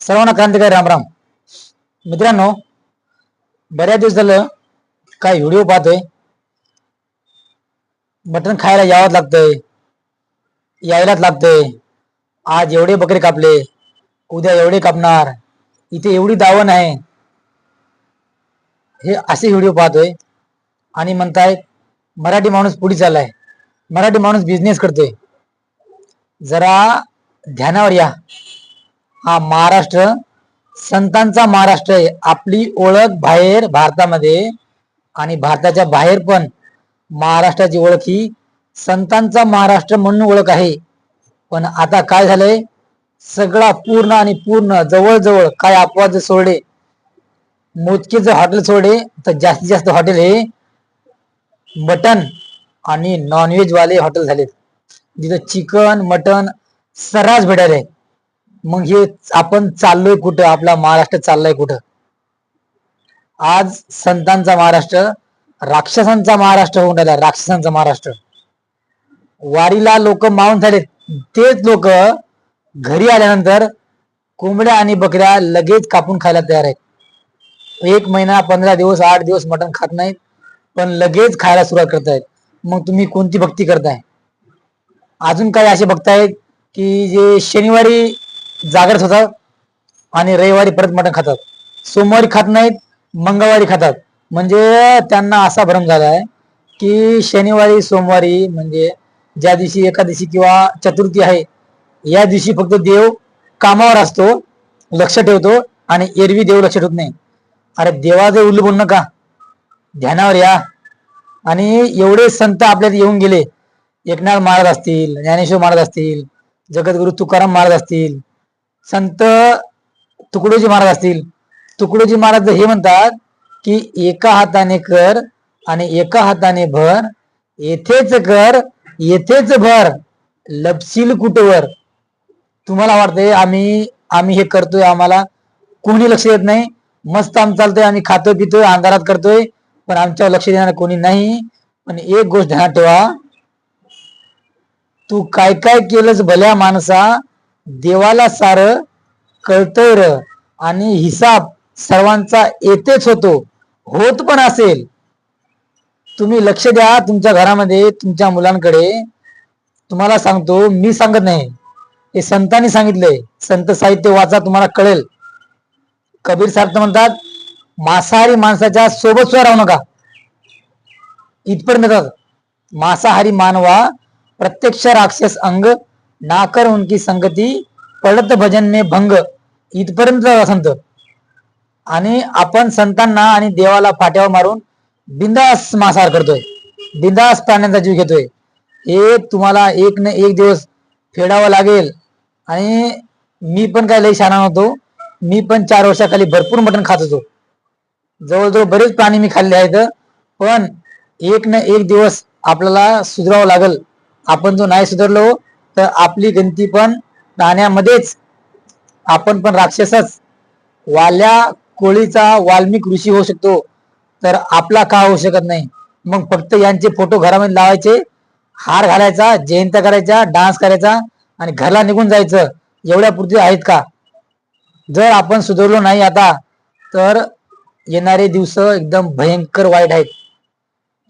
सर्वांना क्रांतिकारी रामराम मित्रांनो बऱ्याच दिवस झालं काय व्हिडिओ पाहतोय. मटण खायला यावंच लागतंय. यायलाच लागतंय. आज एवढे बकरे कापले. उद्या एवढे कापणार. इथे एवढी दावण आहे. हे असे व्हिडिओ पाहतोय. आणि म्हणताय मराठी माणूस पुढे चाललाय. मराठी माणूस बिझनेस करतोय. जरा ध्यानावर या. हा महाराष्ट्र संतांचा महाराष्ट्र आहे. आपली ओळख बाहेर भारतामध्ये आणि भारताच्या बाहेर पण महाराष्ट्राची ओळख ही संतांचा महाराष्ट्र म्हणून ओळख आहे. पण आता काय झालंय? सगळा पूर्ण आणि पूर्ण जवळजवळ काय अपवाद सोडले मोजके जर हॉटेल सोडले तर जास्तीत जास्त हॉटेल हे मटन आणि नॉनव्हेज वाले हॉटेल झालेत. जिथं चिकन मटन सर्रास भेटायला आहे. मग हे आपण चाललोय कुठं? आपला महाराष्ट्र चाललाय कुठं? आज संतांचा महाराष्ट्र राक्षसांचा महाराष्ट्र होऊन राहिला राक्षसांचा महाराष्ट्र. वारीला लोक मावून झाले तेच लोक घरी आल्यानंतर कोंबड्या आणि बकऱ्या लगेच कापून खायला तयार आहेत. एक महिना पंधरा दिवस आठ दिवस मटण खात नाहीत पण लगेच खायला सुरुवात करतायत. मग तुम्ही कोणती भक्ती करताय? अजून काही असे बघतायत की जे शनिवारी जागरत होतात आणि रविवारी परत मटण खातात. सोमवारी खात नाहीत मंगळवारी खातात. म्हणजे त्यांना असा भ्रम झाला आहे की शनिवारी सोमवारी म्हणजे ज्या दिवशी एकादशी किंवा चतुर्थी आहे या दिवशी फक्त देव कामावर असतो लक्ष ठेवतो आणि एरवी देव लक्ष ठेवत नाही. अरे देवाचे उल्लू बोलू नका ध्यानावर या. आणि एवढे संत आपल्यात येऊन गेले. एकनाथ महाराज असतील ज्ञानेश्वर महाराज असतील जगद्गुरु तुकाराम महाराज असतील संत तुकडोजी महाराज असतील. तुकडोजी महाराज हे म्हणतात की एका हाताने कर आणि एका हाताने भर येथेच कर येथेच भर लपशील कुठवर तुम्हाला वाटतंय आम्ही आम्ही हे करतोय आम्हाला कोणी लक्ष देत नाही? मस्त आम चालतोय आम्ही खातोय पितोय अंधारात करतोय पण आमच्यावर लक्ष देणार कोणी नाही. पण एक गोष्ट ध्यानात ठेवा तू काय काय केलंस भल्या माणसा देवाला सार कळतंय र आणि हिसाब सर्वांचा येतेच होतो. होत पण असेल. तुम्ही लक्ष द्या तुमच्या घरामध्ये तुमच्या मुलांकडे. तुम्हाला सांगतो मी सांगत नाही. हे संतांनी सांगितलंय. संत साहित्य वाचा तुम्हाला कळेल. कबीर सार्थ तर म्हणतात मांसाहारी माणसाच्या सोबत सुद्धा राहू नका. इथपर्यंत मांसाहारी मानवा प्रत्यक्ष राक्षस अंग नाकर उनकी संगती पडत भजन में भंग। इथपर्यंत संत। आणि आपण संतांना आणि देवाला फाट्यावर मारून बिंदास मांसाहार करतोय. बिंदास प्राण्यांचा जीव घेतोय. हे तुम्हाला एक न एक दिवस फेडावं लागेल. आणि मी पण काय लई शाणा नव्हतो मी पण चार वर्षाखाली भरपूर मटण खात होतो. जवळजवळ बरेच प्राणी मी खाल्ले आहेत. पण एक न एक दिवस आपल्याला सुधरावं लागल. आपण जो नाही सुधारलो तर आपली गंती पण नाण्यामध्येच. आपण पण राक्षसच. वाल्या कोळीचा वाल्मिक ऋषी होऊ शकतो. तर आपला का होऊ शकत नाही? मग फक्त यांचे फोटो घरामध्ये लावायचे. हार घालायचा जयंत्या करायचा डान्स करायचा आणि घरला निघून जायचं. एवढ्या पुरती आहेत का? जर आपण सुधारलो नाही आता तर येणारे दिवस एकदम भयंकर वाईट आहेत.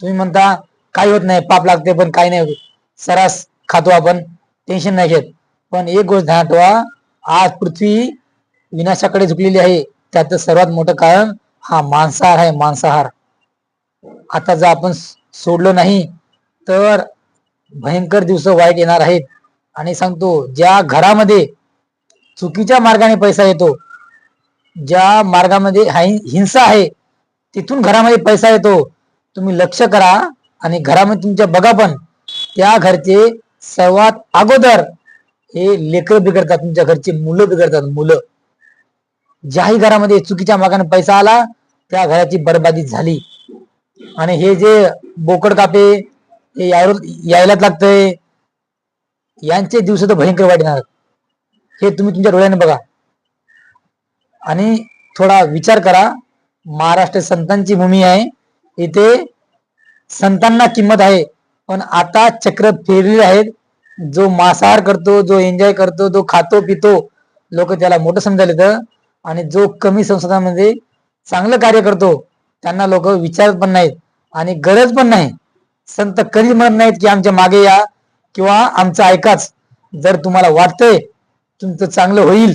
तुम्ही म्हणता काही होत नाही पाप लागते पण काही नाही होत. सरास खातो आपण. टेन्शन नाही घेत. पण एक गोष्ट ध्यानात ठेवा आज पृथ्वी विनाशाकडे झुकलेली आहे. त्याचं सर्वात मोठं कारण हा मांसाहार आहे मांसाहार. आता जर आपण सोडलो नाही तर भयंकर दिवस वाईट येणार आहेत. आणि सांगतो ज्या घरामध्ये चुकीच्या मार्गाने पैसा येतो ज्या मार्गामध्ये हिंसा आहे तिथून घरामध्ये पैसा येतो. तुम्ही लक्ष करा आणि घरामध्ये तुमच्या बघा पण त्या घरचे सर्वात अगोदर हे लेकर बिघडतात तुमच्या घरची मुलं बिघडतात मुलं. ज्याही घरामध्ये चुकीच्या मागाने पैसा आला त्या घराची बरबादी झाली. आणि हे जे बोकड कापे हे यावर यायलाच लागतंय. यांचे दिवस तर भयंकर वाईट येणार हे तुम्ही तुमच्या डोळ्याने बघा. आणि थोडा विचार करा. महाराष्ट्र संतांची भूमी आहे. इथे संतांना किंमत आहे. पण आता चक्र फिरलेले आहेत. जो मांसाहार करतो जो एन्जॉय करतो जो खातो पितो लोक त्याला मोठं समजायला येतं. आणि जो कमी संसाधनामध्ये चांगलं कार्य करतो त्यांना लोक विचारत पण नाहीत. आणि गरज पण नाही. संत कधी म्हणत नाहीत की आमच्या मागे या किंवा आमचं ऐकाच. जर तुम्हाला वाटतंय तुमचं चांगलं होईल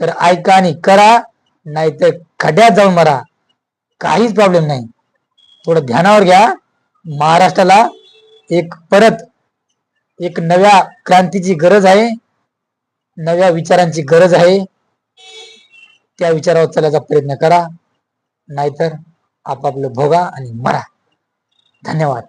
तर ऐका आणि करा. नाहीतर खड्यात जाऊन मरा. काहीच प्रॉब्लेम नाही. थोडं ध्यानावर घ्या. महाराष्ट्राला एक परत एक नव्या क्रांतीची गरज आहे नव्या विचारांची गरज आहे. त्या विचारावर चालायचा प्रयत्न करा नाहीतर आपापलं भोगा आणि मरा. धन्यवाद.